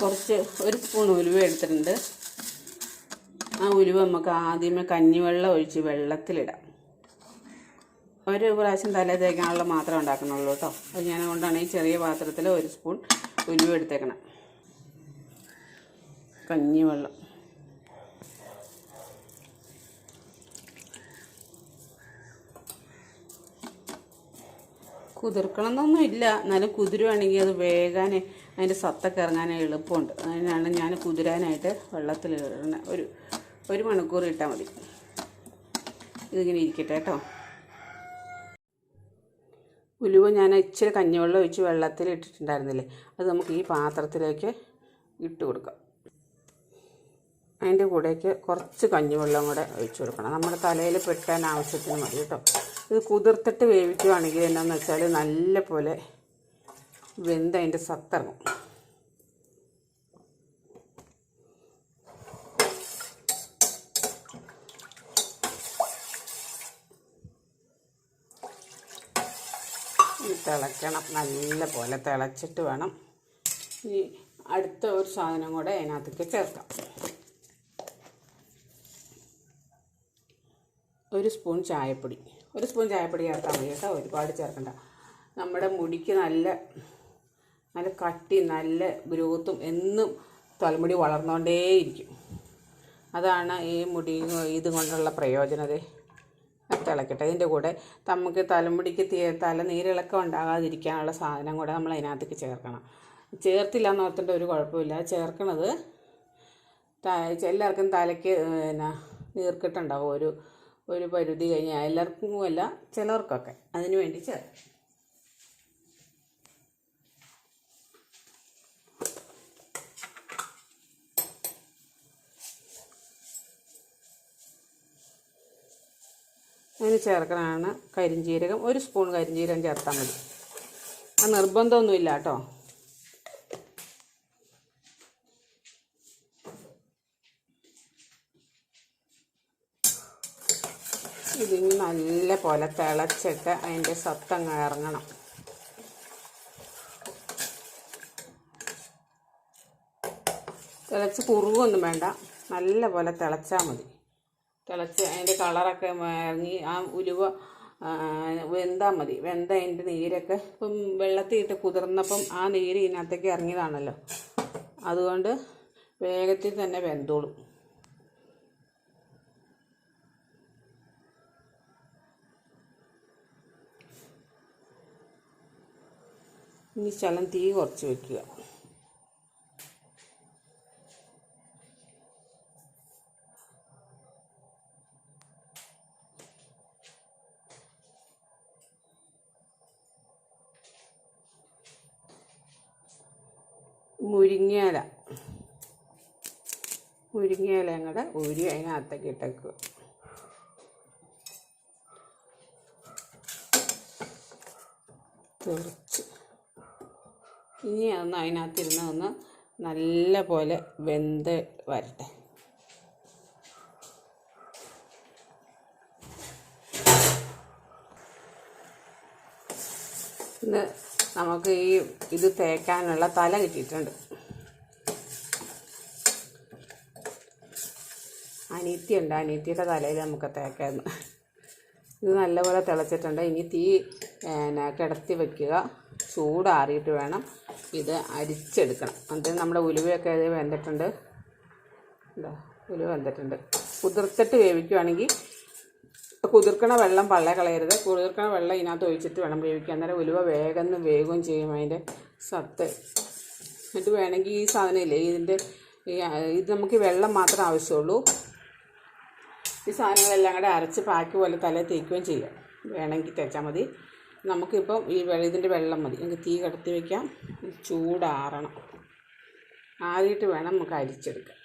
കുറച്ച് ഒരു സ്പൂൺ ഉലുവ എടുത്തിട്ടുണ്ട്. ആ ഉലുവ നമുക്ക് ആദ്യമേ കഞ്ഞിവെള്ളം ഒഴിച്ച് വെള്ളത്തിലിടാം. ഒരു പ്രാവശ്യം തല തേക്കാനുള്ള മാത്രം ഉണ്ടാക്കണുള്ളൂ കേട്ടോ. അത് ഞാൻ കൊണ്ടാണ് ഈ ചെറിയ പാത്രത്തിൽ ഒരു സ്പൂൺ ഉലുവ എടുത്തേക്കണം. കഞ്ഞിവെള്ളം. കുതിർക്കണം എന്നൊന്നും ഇല്ല എന്നാലും കുതിരുവാണെങ്കിൽ അത് വേകാൻ അതിന്റെ സത്തൊക്കെ ഇറങ്ങാൻ എളുപ്പമുണ്ട്. അതിനാണ് ഞാൻ കുതിരാനായിട്ട് വെള്ളത്തിൽ ഇടണ. ഒരു ഒരു മണിക്കൂർ ഇട്ടാൽ മതി. ഇതിങ്ങനെ ഇരിക്കട്ടെ കേട്ടോ. ഉലുവ ഞാൻ ഇച്ചിരി കഞ്ഞിവെള്ളം ഒഴിച്ച് വെള്ളത്തിൽ ഇട്ടിട്ടുണ്ടായിരുന്നില്ലേ? അത് നമുക്ക് ഈ പാത്രത്തിലേക്ക് ഇട്ട് കൊടുക്കാം. അതിന്റെ കൂടേക്ക് കുറച്ച് കഞ്ഞിവെള്ളം കൂടെ ഒഴിച്ചു കൊടുക്കണം. നമ്മുടെ തലയിൽ പെട്ടാൻ ആവശ്യത്തിന് മതി കേട്ടോ. ഇത് കുതിർത്തിട്ട് വേവിക്കുകയാണെങ്കിൽ എന്നാന്ന് വെച്ചാൽ നല്ല പോലെ വെന്ത് അതിന്റെ സത്തിറങ്ങും. തിളയ്ക്കണം നല്ല പോലെ തിളച്ചിട്ട് വേണം. ഇനി അടുത്ത ഒരു സാധനം കൂടെ അതിനകത്തേക്ക് ചേർക്കാം. ഒരു സ്പൂൺ ചായപ്പൊടി. ഒരു സ്പൂൺ ചായപ്പൊടി ചേർത്താൽ മതി കേട്ടോ ഒരുപാട് ചേർക്കണ്ട. നമ്മുടെ മുടിക്ക് നല്ല നല്ല കട്ടി നല്ല ഗ്രോത്തും എന്നും തലമുടി വളർന്നുകൊണ്ടേയിരിക്കും അതാണ് ഈ മുടി ഇത് കൊണ്ടുള്ള പ്രയോജനത തിളക്കട്ടെ. ഇതിന്റെ കൂടെ നമുക്ക് തലമുടിക്ക് തീ നീരിളക്കം ഉണ്ടാകാതിരിക്കാനുള്ള സാധനം കൂടെ നമ്മൾ അതിനകത്തേക്ക് ചേർക്കണം. ചേർത്തില്ല എന്ന് ഓർത്തിന്റെ ഒരു കുഴപ്പമില്ല. ചേർക്കണത് എല്ലാവർക്കും തലയ്ക്ക് പിന്നെ നീർക്കിട്ടുണ്ടാവും ഒരു ഒരു പരിധി കഴിഞ്ഞാൽ എല്ലാവർക്കും അല്ല ചിലർക്കൊക്കെ അതിനു വേണ്ടി ചേർക്കും. അതിന് ചേർക്കണതാണ് കരിഞ്ചീരകം. ഒരു സ്പൂൺ കരിഞ്ചീരകം ചേർത്താൽ മതി. ആ നിർബന്ധമൊന്നുമില്ല കേട്ടോ. ഇതിന് നല്ല പോലെ തിളച്ചിട്ട് അതിന്റെ സത്തങ്ങ് ഇറങ്ങണം. തിളച്ച് കുറുകൊന്നും വേണ്ട. നല്ല പോലെ തിളച്ചാൽ മതി. തിളച്ച് അതിന്റെ കളറൊക്കെ ഇറങ്ങി ആ ഉലുവ വെന്താൽ മതി. വെന്ത അതിന്റെ നീരൊക്കെ ഇപ്പം വെള്ളത്തിൽ ഇട്ട് കുതിർന്നപ്പം ആ നീര് ഇതിനകത്തേക്ക് ഇറങ്ങിയതാണല്ലോ. അതുകൊണ്ട് വേഗത്തിൽ തന്നെ വെന്തോളും. ഇനി ശലം തീ കുറച്ച് വെക്കുക. മുരിങ്ങയില മുരിങ്ങയിലയും കൂടെ ഊരി അതിനകത്തേക്ക് ഇട്ടേക്കുക. തെറിച്ച് ഇനി ഒന്ന് അതിനകത്തിരുന്ന് ഒന്ന് നല്ല പോലെ വെന്ത് വരട്ടെ. ഇന്ന് നമുക്ക് ഈ ഇത് തേക്കാനുള്ള തല കിട്ടിയിട്ടുണ്ട്. അനീത്തിയുണ്ട്. അനീത്തിയുടെ തലയിൽ നമുക്ക് തേക്കാമെന്ന് ഇത് നല്ലപോലെ തിളച്ചിട്ടുണ്ട്. ഇനി തീ കിടത്തി വെക്കുക. ചൂടാറിയിട്ട് വേണം ഇത് അരിച്ചെടുക്കണം. എന്നിട്ട് നമ്മുടെ ഉലുവയൊക്കെ ഇത് വെന്തിട്ടുണ്ട്. എന്താ ഉലുവ വെന്തിട്ടുണ്ട്. കുതിർത്തിട്ട് വേവിക്കുകയാണെങ്കിൽ കുതിർക്കണ വെള്ളം പള്ള കളയരുത്. കുതിർക്കണ വെള്ളം ഇതിനകത്ത് ഒഴിച്ചിട്ട് വേണം വേവിക്കുക അന്നേരം ഉലുവ വേഗം വേഗം ചെയ്യും അതിന്റെ സത്ത്. എന്നിട്ട് വേണമെങ്കിൽ ഈ സാധനം ഇല്ലേ ഇതിന്റെ ഇത് നമുക്ക് വെള്ളം മാത്രം ആവശ്യമുള്ളൂ. ഈ സാധനങ്ങളെല്ലാം കൂടെ അരച്ച് പാക്ക് പോലെ തലയിൽ തേക്കുകയും ചെയ്യാം. വേണമെങ്കിൽ തേച്ചാൽ മതി. നമുക്കിപ്പം ഈ ഇതിന്റെ വെള്ളം മതി. നമുക്ക് തീ കടത്തി വയ്ക്കാം ചൂടാറണം. ആറിയിട്ട് വേണം നമുക്ക് അരിച്ചെടുക്കാൻ.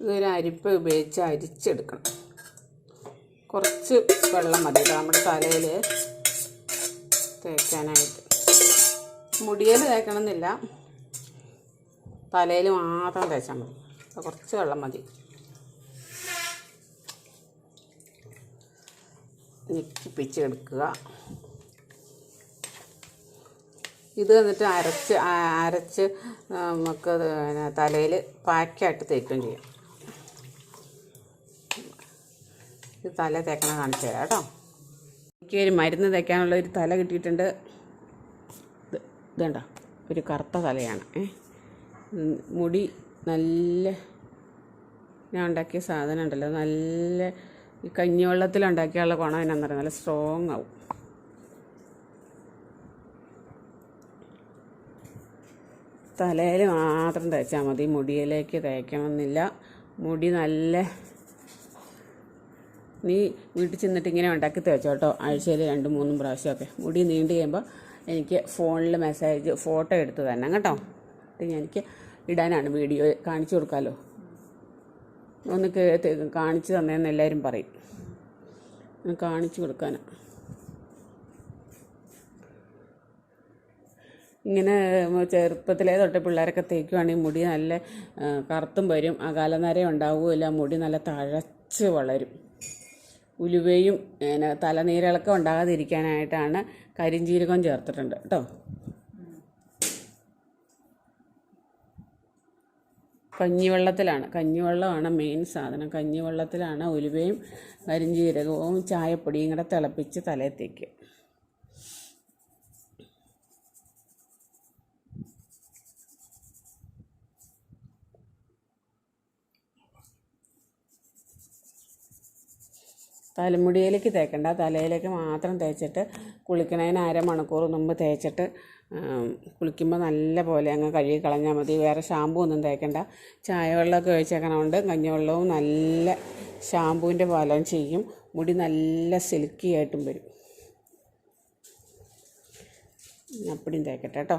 ഇതൊരു അരിപ്പ് ഉപയോഗിച്ച് അരിച്ചെടുക്കണം. കുറച്ച് വെള്ളം മതി നമ്മുടെ തലയിൽ തേക്കാനായിട്ട്. മുടിയിൽ തേക്കണമെന്നില്ല. തലയിൽ മാത്രം തേച്ചാൽ മതി. കുറച്ച് വെള്ളം മതി. ഞെക്കിപ്പിച്ച് എടുക്കുക ഇത് എന്നിട്ട് അരച്ച് അരച്ച് നമുക്ക് തലയിൽ പാക്കായിട്ട് തേക്കുകയും ചെയ്യാം. ഇത് തല തേക്കണ കാണിച്ചു തരാം കേട്ടോ. എനിക്ക് ഒരു മരുന്ന് തേക്കാനുള്ള ഒരു തല കിട്ടിയിട്ടുണ്ട്. ഇത് ഇതുണ്ടോ ഒരു കറുത്ത തലയാണ്. മുടി നല്ല ഞാൻ ഉണ്ടാക്കിയ സാധനം ഉണ്ടല്ലോ. നല്ല ഈ കഞ്ഞിവെള്ളത്തിൽ ഉണ്ടാക്കിയുള്ള എന്നാന്ന് പറയുന്നത് നല്ല സ്ട്രോങ് ആവും. തലയിൽ മാത്രം തേച്ചാൽ മതി. മുടിയിലേക്ക് തേക്കണമെന്നില്ല. മുടി നല്ല നീ വീട്ടിൽ ചെന്നിട്ട് ഇങ്ങനെ ഉണ്ടാക്കി തേച്ചോ കേട്ടോ. ആഴ്ചയിൽ രണ്ടും മൂന്നും പ്രാവശ്യമൊക്കെ. മുടി നീണ്ടു കഴിയുമ്പോൾ എനിക്ക് ഫോണിൽ മെസ്സേജ് ഫോട്ടോ എടുത്ത് തന്നെ കേട്ടോ. എനിക്ക് ഇടാനാണ് വീഡിയോ കാണിച്ചു കൊടുക്കാമല്ലോ ഒന്ന് കാണിച്ചു തന്നേന്ന് എല്ലാവരും പറയും. കാണിച്ചു കൊടുക്കാനാണ് ഇങ്ങനെ ചെറുപ്പത്തിലേ തൊട്ട് പിള്ളേരൊക്കെ തേക്കുവാണെങ്കിൽ മുടി നല്ല കറുത്തും വരും. അകാലനര ഉണ്ടാവുകയില്ല മുടി നല്ല തഴച്ച് വളരും. ഉലുവയും തലനീരിളക്കം ഉണ്ടാകാതിരിക്കാനായിട്ടാണ് കരിഞ്ജീരകം ചേർത്തിട്ടുണ്ട്. കേട്ടോ. കഞ്ഞിവെള്ളത്തിലാണ്. കഞ്ഞിവെള്ളമാണ് മെയിൻ സാധനം. കഞ്ഞിവെള്ളത്തിലാണ് ഉലുവയും കരിഞ്ജീരകവും ചായപ്പൊടിയും കൂടെ തിളപ്പിച്ച് തലയിൽ തേക്കുക. തലമുടിയിലേക്ക് തേക്കണ്ട. തലയിലേക്ക് മാത്രം തേച്ചിട്ട് കുളിക്കണതിന് അരമണിക്കൂർ മുമ്പ് തേച്ചിട്ട് കുളിക്കുമ്പോൾ നല്ല പോലെ അങ്ങ് കഴുകി കളഞ്ഞാൽ മതി. വേറെ ഷാമ്പു ഒന്നും തേക്കണ്ട. ചായവെള്ളമൊക്കെ ഒഴിച്ചേക്കണതുകൊണ്ട് കഞ്ഞിവെള്ളവും നല്ല ഷാമ്പൂവിന്റെ ഫലം ചെയ്യും. മുടി നല്ല സിൽക്കി ആയിട്ടും വരും. അപ്പടിയും തേക്കട്ടെ കേട്ടോ.